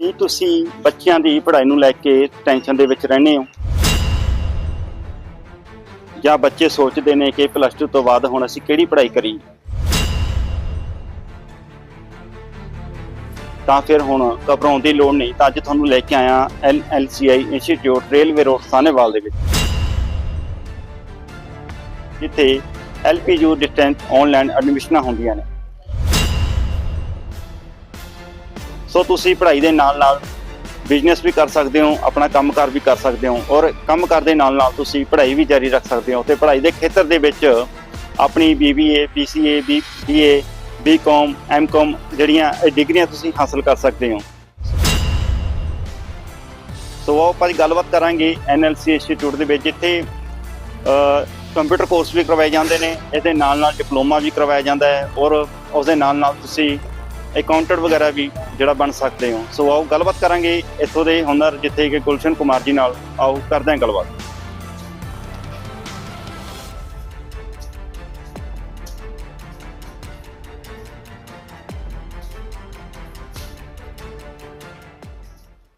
ਕੀ ਤੁਸੀਂ ਬੱਚਿਆਂ ਦੀ ਪੜ੍ਹਾਈ ਨੂੰ ਲੈ ਕੇ ਟੈਨਸ਼ਨ ਦੇ ਵਿੱਚ ਰਹਿੰਦੇ ਹੋ? ਜਾਂ ਬੱਚੇ ਸੋਚਦੇ ਨੇ ਕਿ ਪਲੱਸ 2 ਤੋਂ ਬਾਅਦ ਹੁਣ ਅਸੀਂ ਕਿਹੜੀ ਪੜ੍ਹਾਈ ਕਰੀਏ? ਤਾਂ ਫਿਰ ਹੁਣ ਘਬਰਾਉਣ ਦੀ ਲੋੜ ਨਹੀਂ। ਤਾਂ ਅੱਜ ਤੁਹਾਨੂੰ ਲੈ ਕੇ ਆਇਆ LCI institute railway road Sahnewal ਦੇ ਵਿੱਚ। ਜਿੱਥੇ ਐਲਪੀਯੂ ਡਿਸਟੈਂਸ ਆਨਲਾਈਨ ਐਡਮਿਸ਼ਨਾਂ ਹੁੰਦੀਆਂ ਨੇ। ਸੋ ਤੁਸੀਂ ਪੜ੍ਹਾਈ ਦੇ ਨਾਲ ਨਾਲ ਬਿਜ਼ਨਸ ਵੀ ਕਰ ਸਕਦੇ ਹੋ, ਆਪਣਾ ਕੰਮਕਾਰ ਵੀ ਕਰ ਸਕਦੇ ਹੋ ਔਰ ਕੰਮਕਾਰ ਦੇ ਨਾਲ ਨਾਲ ਤੁਸੀਂ ਪੜ੍ਹਾਈ ਵੀ ਜਾਰੀ ਰੱਖ ਸਕਦੇ ਹੋ ਤੇ ਪੜ੍ਹਾਈ ਦੇ ਖੇਤਰ ਦੇ ਵਿੱਚ ਆਪਣੀ BBA PCA BA BCom MCom ਜਿਹੜੀਆਂ ਇਹ ਡਿਗਰੀਆਂ ਤੁਸੀਂ ਹਾਸਲ ਕਰ ਸਕਦੇ ਹੋ। ਸੋ ਆਓ ਆਪਾਂ ਜੀ ਗੱਲਬਾਤ ਕਰਾਂਗੇ NLC ਇੰਸਟੀਚਿਊਟ ਦੇ ਵਿੱਚ ਜਿੱਥੇ ਕੰਪਿਊਟਰ ਕੋਰਸ ਵੀ ਕਰਵਾਏ ਜਾਂਦੇ ਨੇ, ਇਹਦੇ ਨਾਲ ਨਾਲ ਡਿਪਲੋਮਾ ਵੀ ਕਰਵਾਇਆ ਜਾਂਦਾ ਹੈ ਔਰ ਉਸ ਦੇ ਨਾਲ ਨਾਲ ਤੁਸੀਂ ਅਕਾਊਂਟੈਂਟ ਵਗੈਰਾ ਵੀ ਜਿਹੜਾ ਬਣ ਸਕਦੇ ਹੋ। ਸੋ ਆਓ ਗੱਲਬਾਤ ਕਰਾਂਗੇ ਇੱਥੋਂ ਦੇ ਹੁਨਰ, ਜਿੱਥੇ ਕਿ ਗੁਲਸ਼ਨ ਕੁਮਾਰ ਜੀ ਨਾਲ। ਆਓ ਕਰਦੇ ਹਾਂ ਗੱਲਬਾਤ।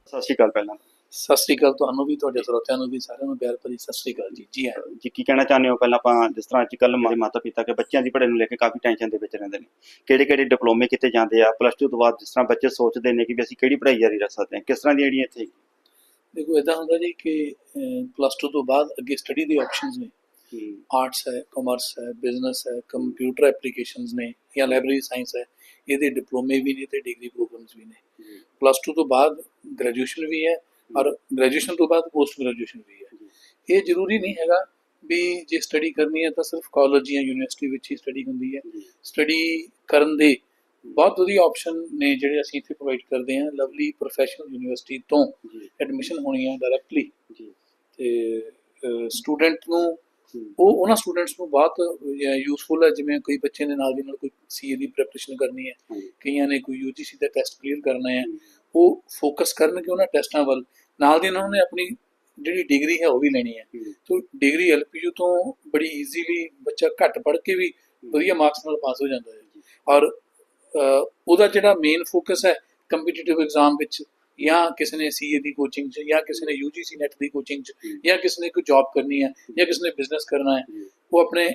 ਸਤਿ ਸ਼੍ਰੀ ਅਕਾਲ ਪਹਿਲਾਂ। ਸਤਿ ਸ੍ਰੀ ਅਕਾਲ ਤੁਹਾਨੂੰ ਵੀ ਤੁਹਾਡੇ ਸਰੋਤਿਆਂ ਨੂੰ ਵੀ ਸਾਰਿਆਂ ਨੂੰ ਪਿਆਰ ਭਰੀ ਸਤਿ ਸ੍ਰੀ ਅਕਾਲ ਜੀ। ਜੀ ਹਾਂ। ਜੀ ਕੀ ਕਹਿਣਾ ਚਾਹੁੰਦੇ ਹੋ? ਪਹਿਲਾਂ ਆਪਾਂ ਜਿਸ ਤਰ੍ਹਾਂ ਅੱਜ ਕੱਲ੍ਹ ਮਾਰੇ ਮਾਤਾ ਪਿਤਾ ਕੇ ਬੱਚਿਆਂ ਦੀ ਪੜ੍ਹਾਈ ਨੂੰ ਲੈ ਕੇ ਕਾਫੀ ਟੈਨਸ਼ਨ ਦੇ ਵਿੱਚ ਰਹਿੰਦੇ ਨੇ। ਕਿਹੜੇ ਕਿਹੜੇ ਡਿਪਲੋਮੇ ਕੀਤੇ ਜਾਂਦੇ ਆ? ਪਲੱਸ 2 ਤੋਂ ਬਾਅਦ ਜਿਸ ਤਰ੍ਹਾਂ ਬੱਚੇ ਸੋਚਦੇ ਨੇ ਕਿ ਵੀ ਅਸੀਂ ਕਿਹੜੀ ਪੜ੍ਹਾਈ ਜਾਰੀ ਰੱਖ ਸਕਦੇ ਹਾਂ ਕਿਸ ਤਰ੍ਹਾਂ ਦੀ ਜਿਹੜੀਆਂ ਇੱਥੇ ਦੇਖੋ ਇਦਾਂ ਹੁੰਦਾ ਜੀ ਕਿ ਪਲੱਸ 2 ਤੋਂ ਬਾਅਦ ਅੱਗੇ ਸਟੱਡੀ ਦੇ ਆਪਸ਼ਨਸ ਨੇ। ਆਰਟਸ ਹੈ ਕਾਮਰਸ ਹੈ ਬਿਜ਼ਨਸ ਹੈ ਕੰਪਿਊਟਰ ਐਪਲੀਕੇਸ਼ਨਸ ਨੇ ਜਾਂ ਲਾਇਬ੍ਰੇਰੀ ਸਾਇੰਸ ਹੈ ਇਹਦੇ ਡਿਪਲੋਮੇ ਵੀ ਨੇ ਤੇ ਡਿਗਰੀ ਪ੍ਰੋਗਰਾਮਸ ਵੀ ਨੇ। ਪਲੱਸ 2 ਤੋਂ ਬਾਅਦ ਗ੍ਰੈਜੂਏਸ਼ਨ ਵੀ ਹੈ ਔਰ ਗ੍ਰੈਜੂਏਸ਼ਨ ਤੋਂ ਬਾਅਦ ਪੋਸਟ ਗ੍ਰੈਜੂਏਸ਼ਨ ਵੀ ਹੈ। ਇਹ ਜ਼ਰੂਰੀ ਨਹੀਂ ਹੈਗਾ ਵੀ ਜੇ ਸਟੱਡੀ ਕਰਨੀ ਹੈ ਤਾਂ ਸਿਰਫ ਕਾਲਜ ਜਾਂ ਯੂਨੀਵਰਸਿਟੀ ਵਿੱਚ ਹੀ ਸਟੱਡੀ ਹੁੰਦੀ ਹੈ। ਸਟੱਡੀ ਕਰਨ ਦੇ ਬਹੁਤ ਵਧੀਆ ਆਪਸ਼ਨ ਨੇ ਜਿਹੜੇ ਅਸੀਂ ਇੱਥੇ ਪ੍ਰੋਵਾਈਡ ਕਰਦੇ ਹਾਂ। ਲਵਲੀ ਪ੍ਰੋਫੈਸ਼ਨਲ ਯੂਨੀਵਰਸਿਟੀ ਤੋਂ ਐਡਮਿਸ਼ਨ ਹੋਣੀ ਹੈ ਡਾਇਰੈਕਟਲੀ ਤੇ ਸਟੂਡੈਂਟ ਨੂੰ ਉਹ ਉਹਨਾਂ ਸਟੂਡੈਂਟਸ ਨੂੰ ਬਹੁਤ ਯੂਸਫੁਲ ਹੈ। ਜਿਵੇਂ ਕੋਈ ਬੱਚੇ ਨੇ ਨਾਲ ਦੀ ਨਾਲ ਕੋਈ ਸੀਏ ਦੀ ਪ੍ਰੈਪਰੇਸ਼ਨ ਕਰਨੀ ਹੈ। ਕਈਆਂ ਨੇ ਕੋਈ ਯੂਜੀਸੀ ਦਾ ਟੈਸਟ ਕਲੀਅਰ ਕਰਨਾ ਹੈ। ਉਹ ਫੋਕਸ ਕਰਨਗੇ ਉਹਨਾਂ ਟੈਸਟਾਂ ਵੱਲ। ਨਾਲ ਦੀ ਉਹਨੇ ਆਪਣੀ ਜਿਹੜੀ ਡਿਗਰੀ ਹੈ ਉਹ ਵੀ ਲੈਣੀ ਹੈ। ਤੋ ਡਿਗਰੀ ਐਲਪੀਯੂ ਤੋਂ ਬੜੀ ਈਜ਼ੀਲੀ ਬੱਚਾ ਘੱਟ ਪੜ੍ਹ ਕੇ ਵੀ ਵਧੀਆ ਮਾਰਕਸ ਨਾਲ ਪਾਸ ਹੋ ਜਾਂਦਾ ਹੈ। ਔਰ ਉਹਦਾ ਜਿਹੜਾ ਮੇਨ ਫੋਕਸ ਹੈ ਕੰਪੀਟੀਟਿਵ ਐਗਜ਼ਾਮ ਵਿੱਚ ਜਾਂ ਕਿਸੇ ਨੇ ਸੀਏ ਦੀ ਕੋਚਿੰਗ ਚ ਜਾਂ ਕਿਸੇ ਨੇ ਯੂਜੀਸੀ ਨੈਟ ਦੀ ਕੋਚਿੰਗ ਚ ਜਾਂ ਕਿਸੇ ਨੇ ਕੋਈ ਜੌਬ ਕਰਨੀ ਹੈ ਜਾਂ ਕਿਸੇ ਨੇ ਬਿਜ਼ਨਸ ਕਰਨਾ ਹੈ। ਉਹ ਆਪਣੇ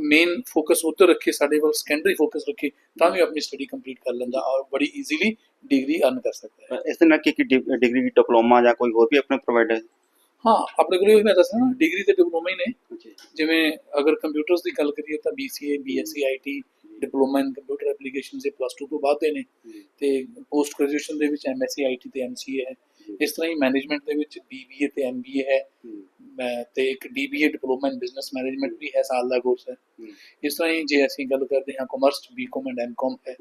ਮੇਨ ਫੋਕਸ ਉੱਤੇ ਰੱਖੇ ਸਾਡੇ ਵੱਲ ਸੈਕੰਡਰੀ ਫੋਕਸ ਰੱਖੇ ਤਾਂ ਵੀ ਆਪਣੀ ਸਟੱਡੀ ਕੰਪਲੀਟ ਕਰ ਲੈਂਦਾ ਔਰ ਬੜੀ ਈਜ਼ੀਲੀ ਡਿਗਰੀ ਅਰਨ ਕਰ ਸਕਦਾ ਹੈ। ਇਸ ਦੇ ਨਾਲ ਕੀ ਕੀ ਡਿਗਰੀ ਡਿਪਲੋਮਾ ਜਾਂ ਕੋਈ ਹੋਰ ਵੀ ਆਪਣੇ ਪ੍ਰੋਵਾਈਡ ਹੈ ਹਾਂ ਆਪਣੇ ਕੋਲ ਮੈਂ ਦੱਸਣਾ ਡਿਗਰੀ ਤੇ ਡਿਪਲੋਮਾ ਹੀ ਨੇ। ਜਿਵੇਂ ਅਗਰ ਕੰਪਿਊਟਰਸ ਦੀ ਗੱਲ ਕਰੀਏ ਤਾਂ BCA BSc IT diploma in computer applications ਇਹ ਪਲੱਸ 2 ਤੋਂ ਬਾਅਦ ਦੇ ਨੇ। ਤੇ ਪੋਸਟ ਗ੍ਰੈਜੂਏਸ਼ਨ ਦੇ ਵਿੱਚ MSc IT ਤੇ MCA ਹੈ। ਇਸ ਤਰ੍ਹਾਂ ਹੀ ਮੈਨੇਜਮੈਂਟ ਦੇ ਵਿੱਚ BBA ਤੇ MBA ਹੈ। ਤੇ ਇੱਕ DBA diploma in business management ਵੀ ਹੈ ਸਾਲ ਦਾ ਕੋਰਸ ਹੈ। ਇਸ ਤਰ੍ਹਾਂ ਹੀ ਜੇ ਅਸੀਂ ਗੱਲ ਕਰਦੇ ਹਾਂ ਕਾਮਰਸ BCom ਐਂਡ MCom ਹੈ।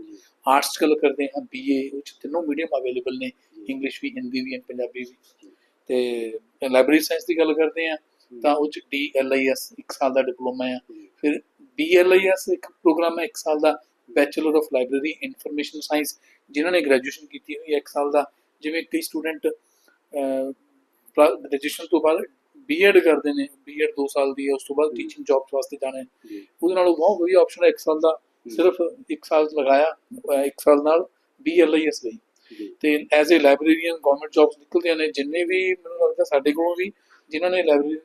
ਆਰਟਸ ਗੱਲ ਕਰਦੇ ਹਾਂ BA ਉਹ 'ਚ ਤਿੰਨੋਂ ਮੀਡੀਅਮ ਅਵੇਲੇਬਲ ਨੇ ਇੰਗਲਿਸ਼ ਵੀ ਹਿੰਦੀ ਵੀ ਐਂਡ ਪੰਜਾਬੀ ਵੀ। ਤੇ ਲਾਇਬ੍ਰੇਰੀ ਸਾਇੰਸ ਦੀ ਗੱਲ ਕਰਦੇ ਹਾਂ ਤਾਂ ਉਹ 'ਚ DLIS ਇੱਕ ਸਾਲ ਦਾ ਡਿਪਲੋਮਾ ਹੈ। ਫਿਰ BLIS ਇੱਕ ਪ੍ਰੋਗਰਾਮ ਹੈ ਇੱਕ ਸਾਲ ਦਾ bachelor of library information science ਜਿਨ੍ਹਾਂ ਨੇ ਗ੍ਰੈਜੂਏਸ਼ਨ ਕੀਤੀ ਹੋਈ ਹੈ ਇੱਕ ਸਾਲ ਦਾ। ਜਿਵੇਂ ਕਈ ਸਟੂਡੈਂਟ ਗ੍ਰੈਜੂਏਸ਼ਨ ਤੋਂ ਬਾਅਦ ਬੀਐਡ ਕਰਦੇ ਨੇ ਬੀਐਡ 2 ਸਾਲ ਦੀ ਹੈ ਉਸ ਤੋਂ ਬਾਅਦ ਟੀਚਿੰਗ ਜੌਬਸ ਵਾਸਤੇ ਜਾਣਾ ਹੈ। ਉਹਦੇ ਨਾਲ ਬਹੁਤ ਵਧੀਆ ਆਪਸ਼ਨ ਹੈ ਇੱਕ ਸਾਲ ਦਾ ਸਿਰਫ ਇੱਕ ਸਾਲ ਲਗਾਇਆ ਅਹ ਇੱਕ ਸਾਲ ਨਾਲ BLIS ਲਈ। ਤੇ as a librarian government jobs ਨਿਕਲਦੀਆਂ ਨੇ ਜਿੰਨੇ ਵੀ ਮੈਨੂੰ ਲੱਗਦਾ ਸਾਡੇ ਕੋਲੋਂ ਵੀ ਜਿਨ੍ਹਾਂ ਨੇ ਲਾਇਬ੍ਰੇਰੀ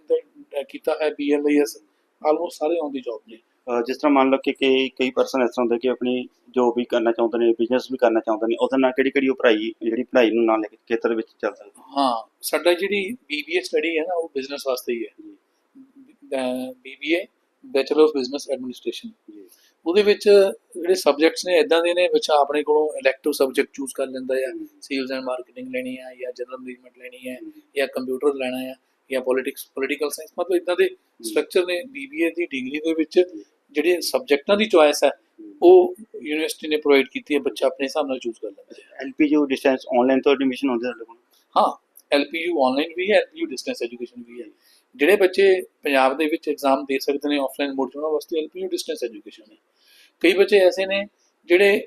ਦਾ ਕੀਤਾ ਹੈ BLIS ਆਲਮੋਸਟ ਸਾਰੇ ਆਨ ਦੀ ਜੌਬ ਨੇ। ਜਿਸ ਤਰ੍ਹਾਂ ਮੰਨ ਲਓ ਕਿ ਕਈ ਕਈ ਪਰਸਨ ਇਸ ਤਰ੍ਹਾਂ ਹੁੰਦੇ ਕਿ ਆਪਣੀ ਜੋ ਵੀ ਕਰਨਾ ਚਾਹੁੰਦੇ ਨੇ ਬਿਜ਼ਨਸ ਵੀ ਕਰਨਾ ਚਾਹੁੰਦੇ ਨੇ ਉਹਦੇ ਨਾਲ ਕਿਹੜੀ ਕਿਹੜੀ ਉਹ ਪੜ੍ਹਾਈ ਜਿਹੜੀ ਪੜ੍ਹਾਈ ਨੂੰ ਨਾਲ ਲੈ ਕੇ ਖੇਤਰ ਵਿੱਚ ਚੱਲ ਸਕਦੀ ਹਾਂ? ਸਾਡਾ ਜਿਹੜੀ BBA ਸਟੱਡੀ ਹੈ ਨਾ ਉਹ ਬਿਜ਼ਨਸ ਵਾਸਤੇ ਹੀ ਹੈ। BBA bachelor of business administration ਉਹਦੇ ਵਿੱਚ ਜਿਹੜੇ ਸਬਜੈਕਟਸ ਨੇ ਇਦਾਂ ਦੇ ਨੇ ਬੱਚਾ ਆਪਣੇ ਕੋਲੋਂ ਇਲੈਕਟਿਵ ਸਬਜੈਕਟ ਚੂਜ਼ ਕਰ ਲੈਂਦਾ ਹੈ। ਸੇਲਸ ਐਂਡ ਮਾਰਕੀਟਿੰਗ ਲੈਣੀ ਹੈ ਜਾਂ ਜਨਰਲ ਮੈਨੇਜਮੈਂਟ ਲੈਣੀ ਹੈ। ਜਾਂ ਕੰਪਿਊਟਰ ਲੈਣਾ ਹੈ ਜਾਂ ਪੋਲਿਟਿਕਸ ਪੋਲੀਟੀਕਲ ਸਾਇੰਸ ਮਤਲਬ ਇਦਾਂ ਦੇ ਸਟਰਕਚਰ ਨੇ BBA ਦੀ ਡਿਗਰੀ ਦੇ ਵਿੱਚ ਜਿਹੜੇ ਸਬਜੈਕਟਾਂ ਦੀ ਚੁਆਇਸ ਹੈ ਉਹ ਯੂਨੀਵਰਸਿਟੀ ਨੇ ਪ੍ਰੋਵਾਈਡ ਕੀਤੀ ਹੈ ਬੱਚਾ ਆਪਣੇ ਹਿਸਾਬ ਨਾਲ ਚੂਜ਼ ਕਰ ਲੈਂਦਾ ਹੈ। ਐਲਪੀਯੂ ਡਿਸਟੈਂਸ ਆਨਲਾਈਨ ਤੋਂ ਐਡਮਿਸ਼ਨ ਹੁੰਦੇ ਸਾਡੇ ਕੋਲ? ਹਾਂ ਐਲਪੀਯੂ ਆਨਲਾਈਨ ਵੀ ਹੈ ਐਲਪੀਯੂ ਡਿਸਟੈਂਸ ਐਜੂਕੇਸ਼ਨ ਵੀ ਹੈ। ਜਿਹੜੇ ਬੱਚੇ ਪੰਜਾਬ ਦੇ ਵਿੱਚ ਐਗਜ਼ਾਮ ਦੇ ਸਕਦੇ ਨੇ ਆਫਲਾਈਨ ਮੋਡ 'ਚ ਉਹਨਾਂ ਵਾਸਤੇ ਐਲਪੀਯੂ ਡਿਸਟੈਂਸ ਐਜੂਕੇਸ਼ਨ ਹੈ। ਕਈ ਬੱਚੇ ਐਸੇ ਨੇ ਜਿਹੜੇ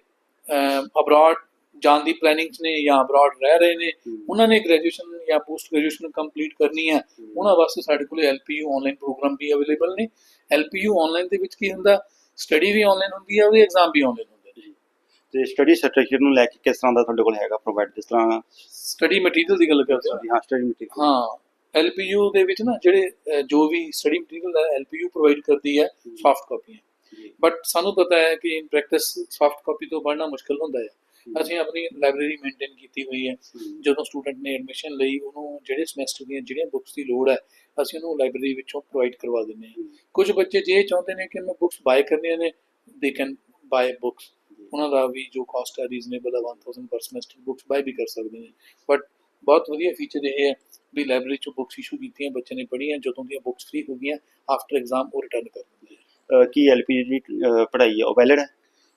ਅਬਰਾਡ ਜਾਣ ਦੀ ਪਲੈਨਿੰਗ 'ਚ ਨੇ ਜਾਂ ਅਬਰਾਡ ਰਹਿ ਰਹੇ ਨੇ ਉਹਨਾਂ ਨੇ ਗ੍ਰੈਜੂਏਸ਼ਨ ਜਾਂ ਪੋਸਟ ਗ੍ਰੈਜੂਏਸ਼ਨ ਕੰਪਲੀਟ ਕਰਨੀ ਹੈ। ਉਹਨਾਂ ਵਾਸਤੇ ਸਾਡੇ ਕੋਲ ਐਲਪੀਯੂ ਆਨਲਾਈਨ ਪ੍ਰੋਗਰਾਮ ਵੀ ਅਵੇਲੇਬਲ ਨੇ। ਐਲਪੀਯੂ ਆਨਲਾਈਨ ਦੇ ਵਿੱਚ ਕੀ ਹੁੰਦਾ? ਸਟੱਡੀ ਵੀ ਆਨਲਾਈਨ ਹੁੰਦੀ ਹੈ ਉਹਦੇ ਐਗਜ਼ਾਮ ਵੀ ਆਨਲਾਈਨ ਹੁੰਦੇ ਨੇ। ਤੇ ਸਟੱਡੀ ਸਟਰਕਚਰ ਨੂੰ ਲੈ ਕੇ ਕਿਸ ਤਰ੍ਹਾਂ ਦਾ ਤੁਹਾਡੇ ਕੋਲ ਹੈਗਾ ਪ੍ਰੋਵਾਈਡ ਜਿਸ ਤਰ੍ਹਾਂ ਸਟੱਡੀ ਮਟੀਰੀਅਲ ਦੀ ਗੱਲ ਕਰਦੇ ਹਾਂ। ਹਾਂ ਸਟੱਡੀ ਮਟੀਰੀਅਲ ਹਾਂ ਐਲਪੀਯੂ ਦੇ ਵਿੱਚ ਨਾ ਜਿਹੜੇ ਜੋ ਵੀ ਸਟੱਡੀ ਮਟੀਰੀਅਲ ਹੈ ਐਲਪੀਯੂ ਪ੍ਰੋਵਾਈਡ ਕਰਦੀ ਹੈ ਸੌਫਟ ਕਾਪੀਆਂ ਬਟ ਸਾਨੂੰ ਪਤਾ ਹੈ ਕਿ ਇਨ ਪ੍ਰੈਕਟਿਸ ਸੌਫਟ ਕਾਪੀ ਤੋਂ ਪੜ੍ਹਨਾ ਮੁਸ਼ਕਲ ਹੁੰਦਾ ਹੈ। ਅਸੀਂ ਆਪਣੀ ਲਾਇਬ੍ਰੇਰੀ ਮੇਨਟੇਨ ਕੀਤੀ ਹੋਈ ਹੈ। ਜਦੋਂ ਸਟੂਡੈਂਟ ਨੇ ਐਡਮਿਸ਼ਨ ਲਈ ਉਹਨੂੰ ਜਿਹੜੇ ਸਮੈਸਟਰ ਦੀਆਂ ਜਿਹੜੀਆਂ ਬੁੱਕਸ ਦੀ ਲੋੜ ਹੈ ਅਸੀਂ ਉਹਨੂੰ ਲਾਇਬ੍ਰੇਰੀ ਵਿੱਚੋਂ ਪ੍ਰੋਵਾਈਡ ਕਰਵਾ ਦਿੰਦੇ ਹਾਂ। ਕੁਝ ਬੱਚੇ ਜੇ ਚਾਹੁੰਦੇ ਨੇ ਕਿ ਮੈਂ ਬੁੱਕਸ ਬਾਏ ਕਰਨੀਆਂ ਨੇ ਦੇ ਕੈਨ ਬਾਏ ਬੁੱਕਸ ਉਹਨਾਂ ਦਾ ਵੀ ਜੋ ਕਾਸਟ ਹੈ ਰੀਜ਼ਨੇਬਲ ਹੈ 1000 ਪਰ ਸਮੈਸਟਰ ਬੁੱਕਸ ਬਾਏ ਵੀ ਕਰ ਸਕਦੇ ਨੇ। ਬਟ ਬਹੁਤ ਵਧੀਆ ਫੀਚਰ ਇਹ ਹੈ ਵੀ ਲਾਇਬ੍ਰੇਰੀ ਚੋਂ ਬੁੱਕਸ ਇਸ਼ੂ ਕੀਤੀਆਂ ਬੱਚੇ ਨੇ ਪੜ੍ਹੀਆਂ ਜਦੋਂ ਦੀਆਂ ਬੁੱਕਸ ਫ੍ਰੀ ਹੋ ਗਈਆਂ ਆਫਟਰ ਐਗਜ਼ਾਮ ਉਹ ਰਿਟਰਨ ਕਰ ਦਿੰਦੇ ਆ। ਕੀ ਐਲਪੀ ਦੀ ਪੜ੍ਹਾਈ ਹੈ? ਉਹ ਵੈਲਿਡ ਹੈ?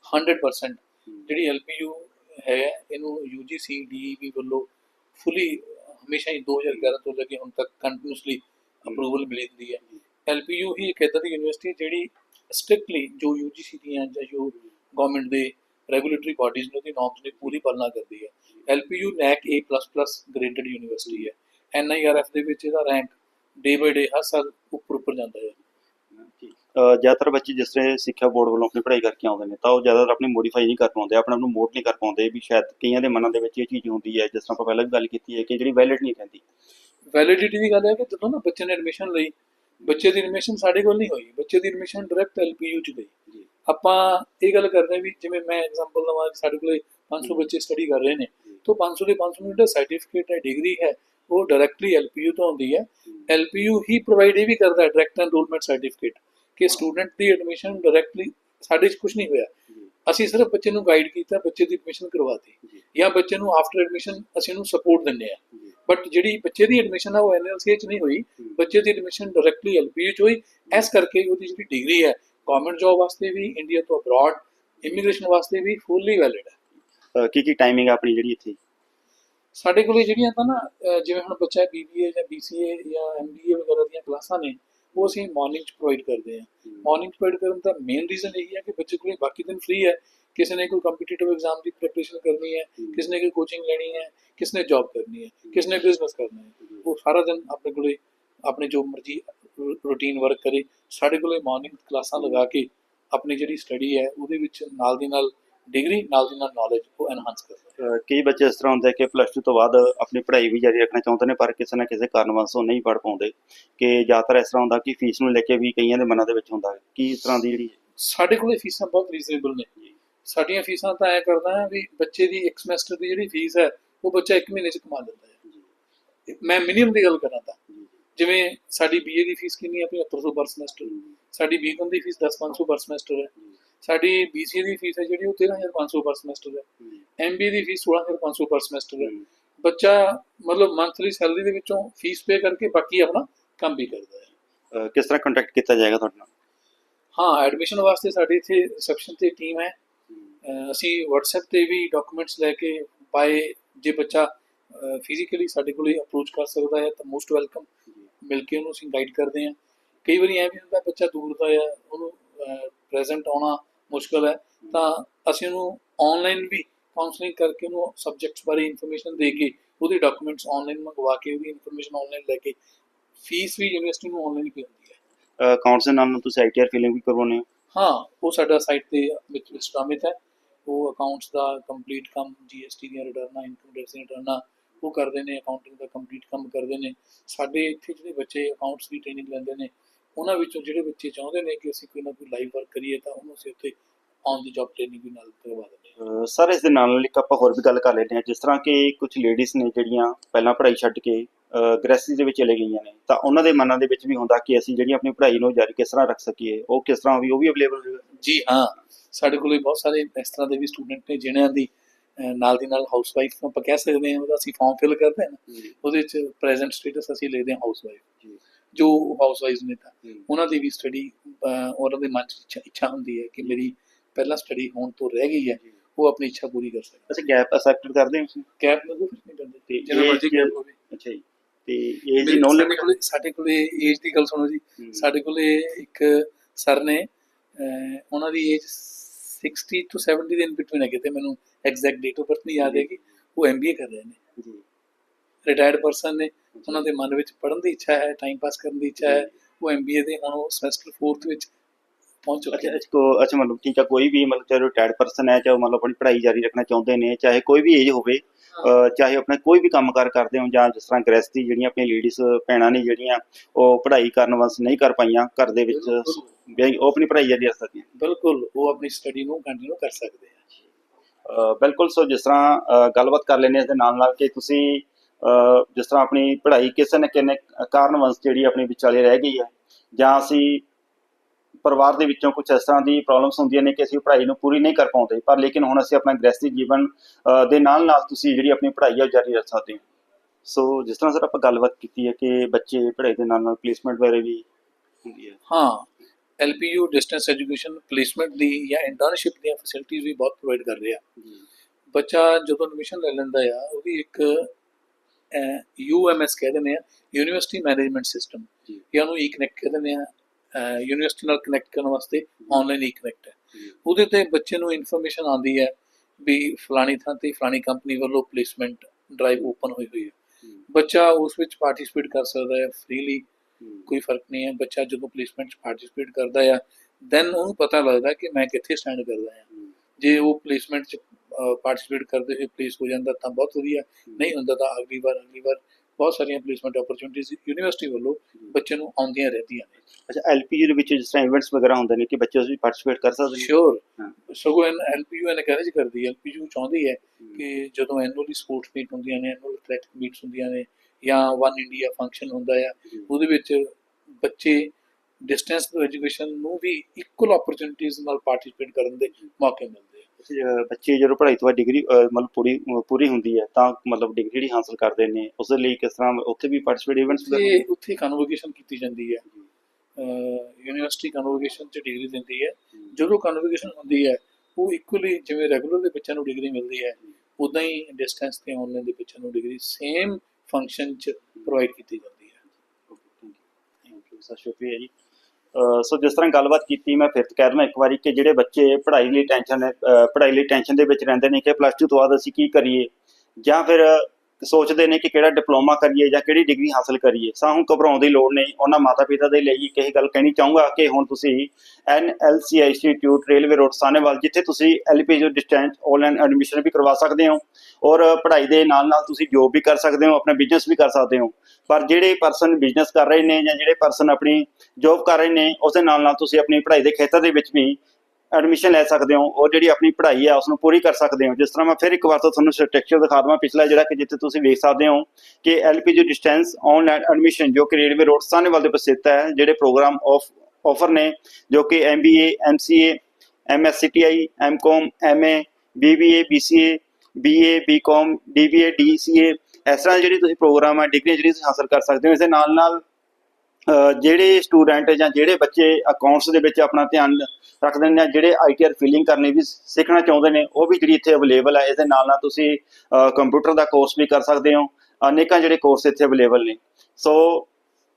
100% ਜਿਹੜੀ ਐਲਪੀਯੂ ਹੈ, ਇਹਨੂੰ UGC DEB ਵੱਲੋਂ ਫੁੱਲੀ ਹਮੇਸ਼ਾ ਹੀ 2011 ਤੋਂ ਲੈ ਕੇ ਹੁਣ ਤੱਕ ਕੰਟੀਨਿਊਸਲੀ ਅਪਰੂਵਲ ਮਿਲੀ ਹੁੰਦੀ ਹੈ ਐਲਪੀਯੂ ਹੀ ਇੱਕ ਇਦਾਂ ਦੀ ਯੂਨੀਵਰਸਿਟੀ ਜਿਹੜੀ ਸਟ੍ਰਿਕਟਲੀ ਜੋ UGC ਦੀਆਂ ਜਾਂ ਜੋ ਗਵਰਨਮੈਂਟ ਦੇ ਰੈਗੂਲੇਟਰੀ ਬਾਡੀਜ਼ ਨੇ, ਉਹਦੀ ਨੋਰਮਸ ਦੀ ਪੂਰੀ ਪਾਲਣਾ ਕਰਦੀ ਹੈ। LPU NAAC A++ graded university ਹੈ। NIRF ਦੇ ਵਿੱਚ ਇਹਦਾ ਰੈਂਕ ਡੇ ਬਾਈ ਡੇ ਹਰ ਸਾਲ ਉੱਪਰ ਉੱਪਰ ਜਾਂਦਾ ਹੈ। ਜ਼ਿਆਦਾਤਰ ਬੱਚੇ ਜਿਸ ਤਰ੍ਹਾਂ ਸਿੱਖਿਆ ਬੋਰਡ ਵੱਲੋਂ ਆਪਣੀ ਪੜ੍ਹਾਈ ਕਰਕੇ ਆਉਂਦੇ ਨੇ ਤਾਂ ਉਹ ਜ਼ਿਆਦਾਤਰ ਆਪਣੀ ਮੋਡੀਫਾਈ ਨਹੀਂ ਕਰ ਪਾਉਂਦੇ ਆਪਣੇ ਆਪ ਨੂੰ ਮੋਡ ਨਹੀਂ ਕਰ ਪਾਉਂਦੇ ਵੀ ਸ਼ਾਇਦ ਕਈਆਂ ਦੇ ਮਨਾਂ ਦੇ ਵਿੱਚ ਇਹ ਚੀਜ਼ ਹੁੰਦੀ ਹੈ ਜਿਸ ਤਰ੍ਹਾਂ ਆਪਾਂ ਪਹਿਲਾਂ ਵੀ ਗੱਲ ਕੀਤੀ ਹੈ ਕਿ ਜਿਹੜੀ ਵੈਲਿਡ ਨਹੀਂ ਰਹਿੰਦੀ। ਵੈਲਿਡਿਟੀ ਦੀ ਗੱਲ ਹੈ ਕਿ ਜਦੋਂ ਨਾ ਬੱਚੇ ਨੇ ਐਡਮਿਸ਼ਨ ਲਈ ਬੱਚੇ ਦੀ ਐਡਮਿਸ਼ਨ ਸਾਡੇ ਕੋਲ ਨਹੀਂ ਹੋਈ ਬੱਚੇ ਦੀ ਐਡਮਿਸ਼ਨ ਡਾਇਰੈਕਟ ਐਲਪੀਯੂ ਚ ਗਈ। ਆਪਾਂ ਇਹ ਗੱਲ ਕਰਦੇ ਹਾਂ ਵੀ ਜਿਵੇਂ ਮੈਂ ਐਗਜ਼ਾਮਪਲ ਦਵਾਂ ਕਿ ਸਾਡੇ ਕੋਲੇ 500 ਬੱਚੇ ਸਟੱਡੀ ਕਰ ਰਹੇ ਨੇ ਤਾਂ 500 ਦੇ 500 ਨੂੰ ਜਿਹੜਾ ਸਰਟੀਫਿਕੇਟ ਹੈ ਡਿਗਰੀ ਹੈ ਉਹ ਡਾਇਰੈਕਟਲੀ ਐਲਪੀਯੂ ਤੋਂ ਆਉਂਦੀ ਹੈ। ਐਲਪੀਯੂ ਹੀ ਪ੍ਰੋਵਾਈਡ ਇਹ ਵੀ ਕਰਦਾ ਹੈ ਡਾਇਰੈਕਟ ਐਨਰੋਲਮੈਂਟ ਸਰਟੀਫਿਕੇਟ ਕਿ ਸਟੂਡੈਂਟ ਦੀ ਐਡਮਿਸ਼ਨ ਡਾਇਰੈਕਟਲੀ ਸਾਡੇ 'ਚ ਕੁਝ ਨਹੀਂ ਹੋਇਆ। ਅਸੀਂ ਸਿਰਫ ਬੱਚੇ ਨੂੰ ਗਾਈਡ ਕੀਤਾ ਬੱਚੇ ਦੀ ਐਡਮਿਸ਼ਨ ਕਰਵਾਤੀ। ਜੀ। ਬੱਚੇ ਨੂੰ ਆਫਟਰ ਐਡਮਿਸ਼ਨ ਅਸੀਂ ਉਹਨੂੰ ਸਪੋਰਟ ਦਿੰਦੇ ਆ ਬਟ ਜਿਹੜੀ ਬੱਚੇ ਦੀ ਐਡਮਿਸ਼ਨ ਆ ਉਹ ਐਨਐਲਸੀ ਚ ਨਹੀਂ ਹੋਈ। ਬੱਚੇ ਦੀ ਐਡਮਿਸ਼ਨ ਡਾਇਰੈਕਟਲੀ ਐਲਪੀਯੂ ਚ ਹੋਈ। ਇਸ ਕਰਕੇ ਉਹਦੀ ਜਿਹੜੀ ਡਿਗਰੀ ਹੈ ਗਵਰਨਮੈਂਟ ਜੌਬ ਵਾਸਤੇ ਵੀ ਇੰਡੀਆ ਤੋਂ ਅਬਰਾਡ ਇਮੀਗ੍ਰੇਸ਼ਨ ਵਾਸਤੇ ਵੀ ਫੁੱਲੀ ਵੈਲਿਡ ਹੈ। ਕੀ ਕੀ ਟਾਈਮਿੰਗ ਹੈ ਆਪਣੀ ਜਿਹੜੀ ਇੱਥੇ? ਸਾਡੇ ਕੋਲੇ ਜਿਹੜੀਆਂ ਤਾਂ ਨਾ ਜਿਵੇਂ ਹੁਣ ਬੱਚਾ ਬੀਬੀਏ ਜਾਂ ਬੀਸੀਏ ਜਾਂ ਐਮਬੀਏ ਵਗੈਰਾ ਦੀਆਂ ਕਲਾਸਾਂ ਨੇ ਉਹ ਅਸੀਂ ਮਾਰਨਿੰਗ ਚ ਪ੍ਰੋਵਾਈਡ ਕਰਦੇ ਹਾਂ। ਮਾਰਨਿੰਗ ਪ੍ਰੋਵਾਈਡ ਕਰਨ ਦਾ ਮੇਨ ਰੀਜ਼ਨ ਇਹ ਹੈ ਕਿ ਬੱਚੇ ਕੋਲੇ ਬਾਕੀ ਦਿਨ ਫ੍ਰੀ ਹੈ। ਕਿਸੇ ਨੇ ਕੋਈ ਕੰਪੀਟੀਟਿਵ ਐਗਜ਼ਾਮ ਦੀ ਪ੍ਰੈਪਰੇਸ਼ਨ ਕਰਨੀ ਹੈ ਕਿਸੇ ਨੇ ਕੋਈ ਕੋਚਿੰਗ ਲੈਣੀ ਹੈ ਕਿਸੇ ਨੇ ਜੌਬ ਕਰਨੀ ਹੈ ਕਿਸੇ ਨੇ ਬਿਜ਼ਨਸ ਕਰਨਾ ਹੈ। ਉਹ ਸਾਰਾ ਦਿਨ ਆਪਣੇ ਕੋਲੇ ਆਪਣੇ ਜੋ ਮਰਜ਼ੀ ਰੂਟੀਨ ਵਰਕ ਕਰੇ ਸਾਡੇ ਕੋਲੇ ਮਾਰਨਿੰਗ ਕਲਾਸਾਂ ਲਗਾ ਕੇ ਆਪਣੀ ਜਿਹੜੀ ਸਟੱਡੀ ਹੈ ਉਹਦੇ ਵਿੱਚ ਨਾਲ ਦੀ ਨਾਲ ਡਿਗਰੀ ਨਾਲ ਦੀ ਨਾਲ ਨੌਲੇਜ ਉਹ ਐਨਹਾਂਸ ਕਰਦਾ ਹੈ। ਕਈ ਬੱਚੇ ਇਸ ਤਰ੍ਹਾਂ ਹੁੰਦੇ ਕਿ ਪਲੱਸ 2 ਤੋਂ ਬਾਅਦ ਆਪਣੀ ਪੜ੍ਹਾਈ ਵੀ ਜਾਰੀ ਰੱਖਣਾ ਚਾਹੁੰਦੇ ਨੇ ਪਰ ਕਿਸੇ ਨਾ ਕਿਸੇ ਕਾਰਨ ਵਜੋਂ ਨਹੀਂ ਪੜ੍ਹ ਪਾਉਂਦੇ। ਕਿ ਜ਼ਿਆਦਾਤਰ ਇਸ ਤਰ੍ਹਾਂ ਹੁੰਦਾ ਕਿ ਫੀਸ ਨੂੰ ਲੈ ਕੇ ਵੀ ਕਈਆਂ ਦੇ ਮਨਾਂ ਦੇ ਵਿੱਚ ਹੁੰਦਾ ਹੈ। ਕੀ ਇਸ ਤਰ੍ਹਾਂ ਦੀ ਜਿਹੜੀ ਸਾਡੇ ਕੋਲੇ ਫੀਸਾਂ ਬਹੁਤ ਰੀਜ਼ਨੇਬਲ ਨੇ ਸਾਡੀਆਂ ਫੀਸਾਂ ਤਾਂ ਐ ਕਰਦਾ ਹੈ ਵੀ ਬੱਚੇ ਦੀ ਇੱਕ ਸਮੈਸਟਰ ਦੀ ਜਿਹੜੀ ਫੀਸ ਹੈ ਉਹ ਬੱਚਾ ਇੱਕ ਮਹੀਨੇ ਚ ਕਮਾ ਲੈਂਦਾ ਹੈ। ਮੈਂ ਮਿਨੀਮਮ ਦੀ ਗੱਲ ਕਰਾਂ ਤਾਂ। ਜਿਵੇਂ ਸਾਡੀ ਬੀਏ ਦੀ ਫੀਸ ਕਿੰਨੀ ਹੈ 7500 ਪਰ ਸਮੈਸਟਰ ਸਾਡੀ ਬੀਕਮ ਦੀ ਫੀਸ 10500 ਪਰ ਸਮੈਸਟਰ ਹੈ। ਸਾਡੀ ਬੀਸੀਏ ਦੀ ਫੀਸ ਹੈ ਜਿਹੜੀ ਉਹ 13500 ਪਰ ਸਮੈਸਟਰ ਹੈ। ਐਮਬੀਏ ਦੀ ਫੀਸ 16500 ਪਰ ਸਮੈਸਟਰ ਹੈ। ਬੱਚਾ ਮਤਲਬ ਮੰਥਲੀ ਸੈਲਰੀ ਦੇ ਵਿੱਚੋਂ ਫੀਸ ਪੇ ਕਰਕੇ ਬਾਕੀ ਆਪਣਾ ਕੰਮ ਵੀ ਕਰਦਾ ਹੈ। ਕਿਸ ਤਰ੍ਹਾਂ ਕੰਟੈਕਟ ਕੀਤਾ ਜਾਏਗਾ ਤੁਹਾਡੇ ਨਾਲ? ਹਾਂ ਐਡਮਿਸ਼ਨ ਵਾਸਤੇ ਸਾਡੇ ਇੱਥੇ ਰਿਸੈਪਸ਼ਨ ਤੇ ਟੀਮ ਹੈ। ਅਸੀਂ WhatsApp ਤੇ ਵੀ ਡਾਕੂਮੈਂਟਸ ਲੈ ਕੇ ਬਾਏ ਜੇ ਬੱਚਾ ਫਿਜ਼ੀਕਲੀ ਸਾਡੇ ਕੋਲੇ ਅਪਰੋਚ ਕਰ ਸਕਦਾ ਹੈ ਤਾਂ ਮੋਸਟ ਵੈਲਕਮ ਮਿਲ ਕੇ ਉਹਨੂੰ ਅਸੀਂ ਗਾਈਡ ਕਰਦੇ ਹਾਂ। ਕਈ ਵਾਰੀ ਐ ਵੀ ਹੁੰਦਾ ਬੱਚਾ ਦੂਰ ਦਾ ਹੈ ਉਹਨੂੰ ਪ੍ਰੈਜ਼ੈਂਟ ਆਉਣਾ ਮੁਸ਼ਕਲ ਹੈ ਤਾਂ ਅਸੀਂ ਉਹਨੂੰ ਆਨਲਾਈਨ ਵੀ ਕਾਉਂਸਲਿੰਗ ਕਰਕੇ ਉਹਨੂੰ ਸਬਜੈਕਟਸ ਬਾਰੇ ਇਨਫੋਰਮੇਸ਼ਨ ਦੇ ਕੇ ਉਹਦੇ ਡਾਕੂਮੈਂਟਸ ਆਨਲਾਈਨ ਮੰਗਵਾ ਕੇ ਉਹਦੀ ਇਨਫੋਰਮੇਸ਼ਨ ਆਨਲਾਈਨ ਲੈ ਕੇ ਫੀਸ ਵੀ ਯੂਨੀਵਰਸਿਟੀ ਨੂੰ ਆਨਲਾਈਨ ਹੀ ਹੁੰਦੀ ਹੈ। ਅਕਾਊਂਟਸ ਦੇ ਨਾਲ ਤੁਸੀਂ ਆਈਟੀਆਰ ਫਿਲਿੰਗ ਵੀ ਕਰਵਾਉਂਦੇ ਹੋ? ਹਾਂ ਉਹ ਸਾਡਾ ਸਾਈਟ ਤੇ ਵਿੱਚ ਸਟਾਮਿਤ ਹੈ। ਉਹ ਅਕਾਊਂਟਸ ਦਾ ਕੰਪਲੀਟ ਕੰਮ ਜੀਐਸਟੀ ਦੀਆਂ ਰਿਟਰਨਾਂ ਇਨਕਮ ਟੈਕਸ ਦੀਆਂ ਰਿਟਰਨਾਂ ਉਹ ਕਰਦੇ ਨੇ ਅਕਾਊਂਟਿੰਗ ਦਾ ਕੰਪਲੀਟ ਕੰਮ ਕਰਦੇ ਨੇ। ਸਾਡੇ ਇੱਥੇ ਜਿਹੜੇ ਬੱਚੇ ਅਕਾਊਂਟਸ ਦੀ ਟ੍ਰੇਨਿੰਗ ਲੈਂਦੇ ਨੇ ਉਹਨਾਂ ਵਿੱਚੋਂ ਜਿਹੜੇ ਬੱਚੇ ਚਾਹੁੰਦੇ ਨੇ ਕਿ ਅਸੀਂ ਕੋਈ ਨਾ ਕੋਈ ਲਾਈਵ ਵਰਕ ਕਰੀਏ ਤਾਂ ਉਹਨੂੰ ਅਸੀਂ ਉੱਥੇ ਔਨ ਦੀ ਜੌਬ ਟ੍ਰੇਨਿੰਗ ਵੀ ਨਾਲ ਕਰਵਾ ਦਿੰਦੇ ਹਾਂ। ਸਰ ਇਸ ਦੇ ਨਾਲ ਨਾਲ ਇੱਕ ਆਪਾਂ ਹੋਰ ਵੀ ਗੱਲ ਕਰ ਲੈਂਦੇ ਹਾਂ ਜਿਸ ਤਰ੍ਹਾਂ ਕਿ ਕੁਝ ਲੇਡੀਜ਼ ਨੇ ਜਿਹੜੀਆਂ ਪਹਿਲਾਂ ਪੜ੍ਹਾਈ ਛੱਡ ਕੇ ਗ੍ਰੈਸੀ ਦੇ ਵਿੱਚ ਚਲੇ ਗਈਆਂ ਨੇ ਤਾਂ ਉਹਨਾਂ ਦੇ ਮਨਾਂ ਦੇ ਵਿੱਚ ਵੀ ਹੁੰਦਾ ਕਿ ਅਸੀਂ ਜਿਹੜੀ ਆਪਣੀ ਪੜ੍ਹਾਈ ਨੂੰ ਜਾਰੀ ਕਿਸ ਤਰ੍ਹਾਂ ਰੱਖ ਸਕੀਏ ਉਹ ਕਿਸ ਤਰ੍ਹਾਂ ਵੀ ਉਹ ਵੀ ਅਵੇਲੇਬਲ ਜੀ ਹਾਂ ਸਾਡੇ ਕੋਲੇ ਬਹੁਤ ਸਾਰੇ ਇਸ ਤਰ੍ਹਾਂ ਦੇ ਵੀ ਸਟੂਡੈਂਟ ਨੇ ਜਿਨ੍ਹਾਂ ਦੀ ਨਾਲ ਦੀ ਨਾਲ ਹਾਊਸ ਵਾਈਫ ਆਪਾਂ ਕਹਿ ਸਕਦੇ ਹਾਂ ਉਹਦਾ ਅਸੀਂ ਫਾਰਮ ਫਿਲ ਕਰਦੇ ਹਾਂ ਉਹਦੇ ਵਿੱਚ ਪ੍ਰੈਜ਼ੈਂਟ ਸਟੇਟਸ ਅਸੀਂ ਲਿਖਦੇ ਹਾਂ ਹਾਊਸ ਵਾਈਫ ਜੀ। ਜੋ ਹਾਊਸ ਵਾਈਫ ਨੇ ਤਾਂ ਉਹਨਾਂ ਦੀ ਵੀ ਸਟੱਡੀ ਉਹਨਾਂ ਦੇ ਮਨ 'ਚ ਇੱਛਾ- ਹੁੰਦੀ ਹੈ ਕਿ ਮੇਰੀ ਪਹਿਲਾਂ ਸਟੱਡੀ ਹੋਣ ਤੋਂ ਰਹਿ ਗਈ ਹੈ ਉਹ ਆਪਣੀ ਇੱਛਾ ਪੂਰੀ ਕਰ ਸਕਦਾ ਅਸੀਂ ਗੈਪ ਅਸੈਪਟ ਕਰਦੇ ਹਾਂ ਤੁਸੀਂ? ਕੈਪ ਨੂੰ ਕੁਝ ਨਹੀਂ ਕਰਦੇ। ਤੇ age ਮਰਜ਼ੀ ਕੈਪ ਹੋਵੇ। ਅੱਛਾ ਜੀ। ਤੇ ਏਜ ਦੀ ਨੋ ਲਿਮਿਟ ਸਾਡੇ ਕੋਲੇ ਏਜ ਦੀ ਗੱਲ ਸੁਣੋ ਜੀ। ਸਾਡੇ ਕੋਲੇ ਇੱਕ ਸਰ ਨੇ ਉਹਨਾਂ ਦੀ ਏਜ 60 ਤੋਂ 70 ਦੇ ਇਨ ਬਿਟਵੀਨ ਹੈ ਕਿਤੇ ਮੈਨੂੰ ਐਗਜ਼ੈਕਟ ਡੇਟ ਆਫ ਬਰਥ ਨਹੀਂ ਯਾਦ ਹੈਗੀ। ਉਹ ਐਮਬੀਏ ਕਰ ਰਹੇ ਨੇ। ਜੀ। ਰਿਟਾਇਰਡ ਪਰਸਨ ਨੇ। ਉਹਨਾਂ ਦੇ ਮਨ ਵਿੱਚ ਪੜ੍ਹਨ ਦੀ ਇੱਛਾ ਹੈ ਟਾਈਮ ਪਾਸ ਕਰਨ ਦੀ ਇੱਛਾ ਹੈ ਉਹ ਐਮਬੀਏ ਦੇ ਹੁਣ ਉਹ ਸਮੈਸਟਰ 4th ਵਿੱਚ ਪਹੁੰਚ ਚੁੱਕੇ ਅੱਛਾ ਨੇ ਇਸ ਕੋ ਅੱਛਾ ਮਤਲਬ ਠੀਕ ਹੈ ਕੋਈ ਵੀ ਮਤਲਬ ਚਾਹੇ ਰਿਟਾਇਰਡ ਪਰਸਨ ਹੈ ਚਾਹੇ ਮਤਲਬ ਆਪਣੀ ਪੜ੍ਹਾਈ ਜਾਰੀ ਰੱਖਣਾ ਚਾਹੁੰਦੇ ਨੇ ਚਾਹੇ ਕੋਈ ਵੀ ਏਜ ਹੋਵੇ ਚਾਹੇ ਆਪਣਾ ਕੋਈ ਵੀ ਕੰਮਕਾਰ ਕਰਦੇ ਹੋ ਜਾਂ ਜਿਸ ਤਰ੍ਹਾਂ ਗ੍ਰਸਤੀ ਜਿਹੜੀਆਂ ਆਪਣੀਆਂ ਲੇਡੀਜ਼ ਭੈਣਾਂ ਨੇ ਜਿਹੜੀਆਂ ਉਹ ਪੜ੍ਹਾਈ ਕਰਨ ਵਾਸਤੇ ਨਹੀਂ ਕਰ ਪਾਈਆਂ ਘਰ ਦੇ ਵਿੱਚ ਉਹ ਆਪਣੀ ਪੜ੍ਹਾਈ ਜਾਰੀ ਰੱਖ ਸਕਦੀਆਂ। ਬਿਲਕੁਲ ਉਹ ਆਪਣੀ ਸਟੱਡੀ ਨੂੰ ਕੰਟੀਨਿਊ ਕਰ ਸਕਦੇ ਆ। ਬਿਲਕੁਲ ਸੋ ਜਿਸ ਤਰ੍ਹਾਂ ਗੱਲਬਾਤ ਕਰ ਹਾਂ ਇਸ ਦੇ ਨਾਲ ਨਾਲ ਕਿ ਤੁਸੀਂ ਜਿਸ ਤਰ੍ਹਾਂ ਆਪਣੀ ਪੜ੍ਹਾਈ ਕਿਸੇ ਨਾ ਕਿੰਨੇ ਕਾਰਨਵੰਸ਼ ਜਿਹੜੀ ਆਪਣੀ ਵਿਚਾਲੇ ਰਹਿ ਗਈ ਹੈ ਜਾਂ ਅਸੀਂ ਪਰਿਵਾਰ ਦੇ ਵਿੱਚੋਂ ਕੁਝ ਇਸ ਤਰ੍ਹਾਂ ਦੀ ਪ੍ਰੋਬਲਮਸ ਹੁੰਦੀਆਂ ਨੇ ਕਿ ਅਸੀਂ ਪੜ੍ਹਾਈ ਨੂੰ ਪੂਰੀ ਨਹੀਂ ਕਰ ਪਾਉਂਦੇ ਪਰ ਲੇਕਿਨ ਹੁਣ ਅਸੀਂ ਆਪਣਾ ਗ੍ਰਸਤੀ ਜੀਵਨ ਦੇ ਨਾਲ ਨਾਲ ਤੁਸੀਂ ਜਿਹੜੀ ਆਪਣੀ ਪੜ੍ਹਾਈ ਹੈ ਜਾਰੀ ਰੱਖ ਸਕਦੇ ਹੋ। ਸੋ ਜਿਸ ਤਰ੍ਹਾਂ ਸਰ ਆਪਾਂ ਗੱਲਬਾਤ ਕੀਤੀ ਹੈ ਕਿ ਬੱਚੇ ਪੜ੍ਹਾਈ ਦੇ ਨਾਲ ਨਾਲ ਪਲੇਸਮੈਂਟ ਬਾਰੇ ਵੀ ਹੁੰਦੀ ਹੈ। ਹਾਂ ਐਲਪੀਯੂ ਡਿਸਟੈਂਸ ਐਜੂਕੇਸ਼ਨ ਪਲੇਸਮੈਂਟ ਦੀ ਜਾਂ ਇੰਟਰਨਸ਼ਿਪ ਦੀਆਂ ਫੈਸਿਲਿਟੀਆਂ ਵੀ ਬਹੁਤ ਪ੍ਰੋਵਾਈਡ ਕਰ ਰਿਹਾ ਬੱਚਾ ਜਦੋਂ ਐਡਮਿਸ਼ਨ ਲੈ ਲੈਂਦਾ ਆ ਉਹ ਵੀ ਇੱਕ ਯੂਐਮਐਸ ਕਹਿ ਦਿੰਦੇ ਆ ਯੂਨੀਵਰਸਿਟੀ ਮੈਨੇਜਮੈਂਟ ਸਿਸਟਮ ਜੀ। ਉਹਨੂੰ ਈ ਕਨੈਕਟ ਕਹਿ ਦਿੰਦੇ ਆ ਯੂਨੀਵਰਸਿਟੀ ਨਾਲ ਕਨੈਕਟ ਕਰਨ ਵਾਸਤੇ ਆਨਲਾਈਨ ਈ ਕਨੈਕਟ ਹੈ ਉਹਦੇ ਤੇ ਬੱਚੇ ਨੂੰ ਇਨਫੋਰਮੇਸ਼ਨ ਆਉਂਦੀ ਹੈ ਵੀ ਫਲਾਣੀ ਥਾਂ ਤੇ ਫਲਾਣੀ ਕੰਪਨੀ ਵੱਲੋਂ ਪਲੇਸਮੈਂਟ ਡਰਾਈਵ ਓਪਨ ਹੋਈ ਹੋਈ ਹੈ। ਬੱਚਾ ਉਸ ਵਿੱਚ ਪਾਰਟਿਸਿਪੇਟ ਕਰ ਸਕਦਾ ਹੈ ਫ੍ਰੀਲੀ ਕੋਈ ਫ਼ਰਕ ਨਹੀਂ ਹੈ। ਬੱਚਾ ਜਦੋਂ ਪਲੇਸਮੈਂਟ 'ਚ ਪਾਰਟਿਸਿਪੇਟ ਕਰਦਾ ਆ ਦੈਨ ਉਹਨੂੰ ਪਤਾ ਲੱਗਦਾ ਕਿ ਮੈਂ ਕਿੱਥੇ ਸਟੈਂਡ ਕਰਦਾ ਹਾਂ। ਜੇ ਉਹ ਪਲੇਸਮੈਂਟ 'ਚ ਪਾਰਟਿਸਿਪੇਟ ਕਰਦੇ ਹੋਏ ਪਲੇਸ ਹੋ ਜਾਂਦਾ ਤਾਂ ਬਹੁਤ ਵਧੀਆ। ਨਹੀਂ ਹੁੰਦਾ ਤਾਂ ਅਗਲੀ ਵਾਰ ਅਗਲੀ ਵਾਰ ਬਹੁਤ ਸਾਰੀਆਂ ਪਲੇਸਮੈਂਟ ਓਪਰਚੁਨਿਟੀਜ਼ ਯੂਨੀਵਰਸਿਟੀ ਵੱਲੋਂ ਬੱਚੇ ਨੂੰ ਆਉਂਦੀਆਂ ਰਹਿੰਦੀਆਂ ਨੇ। ਅੱਛਾ ਐਲਪੀਯੂ ਦੇ ਵਿੱਚ ਜਿਸ ਤਰ੍ਹਾਂ ਇਵੈਂਟਸ ਵਗੈਰਾ ਹੁੰਦੇ ਨੇ ਕਿ ਬੱਚੇ ਉਸ ਵਿੱਚ ਪਾਰਟਿਸਿਪੇਟ ਕਰ ਸਕਦੇ ਨੇ? ਸ਼ੋਰ। ਸਗੋਂ ਐਲਪੀਯੂ ਐਨਕਰੇਜ ਕਰਦੀ ਹੈ। ਐਲਪੀਯੂ ਚਾਹੁੰਦੀ ਹੈ ਕਿ ਜਦੋਂ ਐਨੂਅਲੀ ਸਪੋਰਟਸ ਮੀਟ ਹੁੰਦੀਆਂ ਨੇ ਐਨੂਅਲ ਐਥਲੈਟਿਕ ਮੀਟਸ ਹੁੰਦੀਆਂ ਨੇ ਜਾਂ ਵਨ ਇੰਡੀਆ ਫੰਕਸ਼ਨ ਹੁੰਦਾ ਆ ਉਹਦੇ ਵਿੱਚ ਬੱਚੇ ਡਿਸਟੈਂਸ ਐਜੂਕੇਸ਼ਨ ਨੂੰ ਵੀ ਇਕੁਅਲ ਓਪਰਚੁਨਿਟੀਜ਼ ਨਾਲ ਪਾਰਟਿਸਿਪੇਟ ਕਰਨ ਦੇ ਮੌਕੇ ਮਿਲਦੇ ਬੱਚੇ ਜਦੋਂ ਪੜ੍ਹਾਈ ਤੋਂ ਬਾਅਦ ਡਿਗਰੀ ਮਤਲਬ ਪੂਰੀ ਪੂਰੀ ਹੁੰਦੀ ਹੈ ਤਾਂ ਮਤਲਬ ਡਿਗਰੀ ਜਿਹੜੀ ਹਾਸਲ ਕਰਦੇ ਨੇ ਉਸ ਦੇ ਲਈ ਕਿਸ ਤਰ੍ਹਾਂ ਉੱਥੇ ਵੀ ਪਾਰਟਿਸਿਪੇਟ ਇਵੈਂਟਸ ਤੇ ਉੱਥੇ ਕਨਵੋਕੇਸ਼ਨ ਕੀਤੀ ਜਾਂਦੀ ਹੈ। ਯੂਨੀਵਰਸਿਟੀ ਕਨਵੋਕੇਸ਼ਨ ਚ ਡਿਗਰੀ ਦਿੰਦੀ ਹੈ। ਜਦੋਂ ਕਨਵੋਕੇਸ਼ਨ ਹੁੰਦੀ ਹੈ ਉਹ ਇਕੁਅਲੀ ਜਿਵੇਂ ਰੈਗੂਲਰ ਦੇ ਬੱਚਿਆਂ ਨੂੰ ਡਿਗਰੀ ਮਿਲਦੀ ਹੈ ਉਦਾਂ ਹੀ ਡਿਸਟੈਂਸ ਤੇ ਆਨਲਾਈਨ ਦੇ ਬੱਚਿਆਂ ਨੂੰ ਡਿਗਰੀ ਸੇਮ ਫੰਕਸ਼ਨ ਚ ਪ੍ਰੋਵਾਈਡ ਕੀਤੀ ਜਾਂਦੀ ਹੈ। ਥੈਂਕ ਯੂ ਸਰ ਸ਼ੁਕਰੀਆ ਜੀ। ਸੋ ਜਿਸ ਤਰ੍ਹਾਂ ਗੱਲਬਾਤ ਕੀਤੀ ਮੈਂ ਫਿਰ ਤੋਂ ਕਹਿ ਦਵਾਂ ਇੱਕ ਵਾਰੀ ਕਿ ਜਿਹੜੇ ਬੱਚੇ ਪੜ੍ਹਾਈ ਲਈ ਟੈਨਸ਼ਨ ਪੜ੍ਹਾਈ ਲਈ ਟੈਨਸ਼ਨ ਦੇ ਵਿੱਚ ਰਹਿੰਦੇ ਨੇ ਕਿ ਪਲੱਸ 2 ਤੋਂ ਬਾਅਦ ਅਸੀਂ ਕੀ ਕਰੀਏ? ਜਾਂ ਫਿਰ ਸੋਚਦੇ ਨੇ ਕਿ ਕਿਹੜਾ ਡਿਪਲੋਮਾ ਕਰੀਏ ਜਾਂ ਕਿਹੜੀ ਡਿਗਰੀ ਹਾਸਲ ਕਰੀਏ। ਸਾਨੂੰ ਘਬਰਾਉਣ ਦੀ ਲੋੜ ਨਹੀਂ, ਉਹਨਾਂ ਮਾਤਾ ਪਿਤਾ ਦੇ ਲਈ ਇੱਕ ਇਹ ਗੱਲ ਕਹਿਣੀ ਚਾਹੂੰਗਾ ਕਿ ਹੁਣ ਤੁਸੀਂ NLCI institute railway road Sahnewal ਜਿੱਥੇ ਤੁਸੀਂ ਐਲਪੀਜੀ ਡਿਸਟੈਂਸ ਆਨਲਾਈਨ ਐਡਮਿਸ਼ਨ ਵੀ ਕਰਵਾ ਸਕਦੇ ਹੋ ਔਰ ਪੜ੍ਹਾਈ ਦੇ ਨਾਲ ਨਾਲ ਤੁਸੀਂ ਜੋਬ ਵੀ ਕਰ ਸਕਦੇ ਹੋ, ਆਪਣਾ ਬਿਜ਼ਨਸ ਵੀ ਕਰ ਸਕਦੇ ਹੋ। ਪਰ ਜਿਹੜੇ ਪਰਸਨ ਬਿਜ਼ਨਸ ਕਰ ਰਹੇ ਨੇ ਜਾਂ ਜਿਹੜੇ ਪਰਸਨ ਆਪਣੀ ਜੋਬ ਕਰ ਰਹੇ ਨੇ ਉਸ ਦੇ ਨਾਲ ਨਾਲ ਤੁਸੀਂ ਆਪਣੀ ਪੜ੍ਹਾਈ ਦੇ ਖੇਤਰ ਦੇ ਵਿੱਚ ਵੀ ਐਡਮਿਸ਼ਨ ਲੈ ਸਕਦੇ ਹੋ ਔਰ ਜਿਹੜੀ ਆਪਣੀ ਪੜ੍ਹਾਈ ਆ ਉਸ ਨੂੰ ਪੂਰੀ ਕਰ ਸਕਦੇ ਹੋ। ਜਿਸ ਤਰ੍ਹਾਂ ਮੈਂ ਫਿਰ ਇੱਕ ਵਾਰ ਤੋਂ ਤੁਹਾਨੂੰ ਸਟਰਕਚਰ ਦਿਖਾ ਦਵਾਂ, ਪਿਛਲਾ ਜਿਹੜਾ ਕਿ ਜਿੱਥੇ ਤੁਸੀਂ ਵੇਖ ਸਕਦੇ ਹੋ ਕਿ ਐਲਪੀਜੀ ਡਿਸਟੈਂਸ ਆਨਲਾਈਨ ਐਡਮਿਸ਼ਨ ਜੋ ਕਿ ਰੇਲਵੇ ਰੋਡ ਸਾਨੇਵਾਲ ਦੇ ਪ੍ਰਸਿੱਧ ਹੈ, ਜਿਹੜੇ ਪ੍ਰੋਗਰਾਮ ਆਫ ਆਫਰ ਨੇ, ਜੋ ਕਿ MBA MCA MSCTI MCom MA BBA BCA BA BCom DBA DCA ਇਸ ਤਰ੍ਹਾਂ ਜਿਹੜੀ ਤੁਸੀਂ ਪ੍ਰੋਗਰਾਮ ਹੈ ਡਿਗਰੀ ਜਿਹੜੀ ਤੁਸੀਂ ਹਾਸਲ ਕਰ ਸਕਦੇ ਹੋ ਇਸ ਦੇ ਨਾਲ ਨਾਲ ਜਿਹੜੇ ਸਟੂਡੈਂਟ ਜਾਂ ਜਿਹੜੇ ਬੱਚੇ ਅਕਾਊਂਟਸ ਦੇ ਵਿੱਚ ਆਪਣਾ ਧਿਆਨ ਰੱਖਦੇ ਨੇ ਜਾਂ ਜਿਹੜੇ ਆਈਟੀਆਰ ਫਿਲਿੰਗ ਕਰਨੀ ਵੀ ਸਿੱਖਣਾ ਚਾਹੁੰਦੇ ਨੇ, ਉਹ ਵੀ ਜਿਹੜੀ ਇੱਥੇ ਅਵੇਲੇਬਲ ਹੈ ਇਹਦੇ ਨਾਲ ਨਾਲ ਤੁਸੀਂ ਕੰਪਿਊਟਰ ਦਾ ਕੋਰਸ ਵੀ ਕਰ ਸਕਦੇ ਹੋ। ਅਨੇਕਾਂ ਜਿਹੜੇ ਕੋਰਸ ਇੱਥੇ ਅਵੇਲੇਬਲ ਨੇ। ਸੋ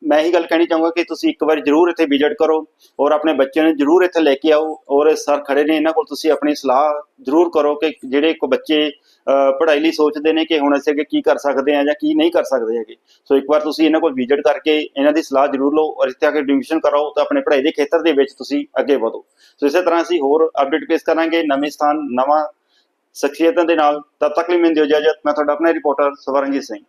ਮੈਂ ਇਹੀ ਗੱਲ ਕਹਿਣੀ ਚਾਹੂੰਗਾ ਕਿ ਤੁਸੀਂ ਇੱਕ ਵਾਰ ਜਰੂਰ ਇੱਥੇ ਵਿਜ਼ਿਟ ਕਰੋ ਔਰ ਆਪਣੇ ਬੱਚਿਆਂ ਨੂੰ ਜਰੂਰ ਇੱਥੇ ਲੈ ਕੇ ਆਓ ਔਰ ਸਰ ਖੜੇ ਨੇ, ਇਹਨਾਂ ਕੋਲ ਤੁਸੀਂ ਆਪਣੀ ਸਲਾਹ ਜਰੂਰ ਕਰੋ ਕਿ ਜਿਹੜੇ ਕੋ ਬੱਚੇ ਪੜ੍ਹਾਈ ਲਈ ਸੋਚਦੇ ਨੇ ਕਿ ਹੁਣ ਅਸੀਂ ਅੱਗੇ ਕੀ ਕਰ ਸਕਦੇ ਆ ਜਾਂ ਕੀ ਨਹੀਂ ਕਰ ਸਕਦੇ ਹੈਗੇ। ਸੋ ਇੱਕ ਵਾਰ ਤੁਸੀਂ ਇਹਨਾਂ ਕੋਲ ਵਿਜ਼ਿਟ ਕਰਕੇ ਇਹਨਾਂ ਦੀ ਸਲਾਹ ਜਰੂਰ ਲਓ ਔਰ ਇੱਥੇ ਆ ਕੇ ਐਡਮਿਸ਼ਨ ਕਰਾਓ ਤਾਂ ਆਪਣੇ ਪੜ੍ਹਾਈ ਦੇ ਖੇਤਰ ਦੇ ਵਿੱਚ ਤੁਸੀਂ ਅੱਗੇ ਵਧੋ। ਸੋ ਇਸੇ ਤਰ੍ਹਾਂ ਅਸੀਂ ਹੋਰ ਅਪਡੇਟ ਪੇਸ਼ ਕਰਾਂਗੇ ਨਵੇਂ ਸਥਾਨ, ਨਵਾਂ ਸ਼ਖਸੀਅਤਾਂ ਦੇ ਨਾਲ। ਤਦ ਤੱਕ ਲਈ ਮੈਨੂੰ ਦਿਓ ਇਜਾਜ਼ਤ। ਮੈਂ ਤੁਹਾਡਾ ਆਪਣਾ ਰਿਪੋਰਟਰ ਸਵਰਨਜੀਤ ਸਿੰਘ।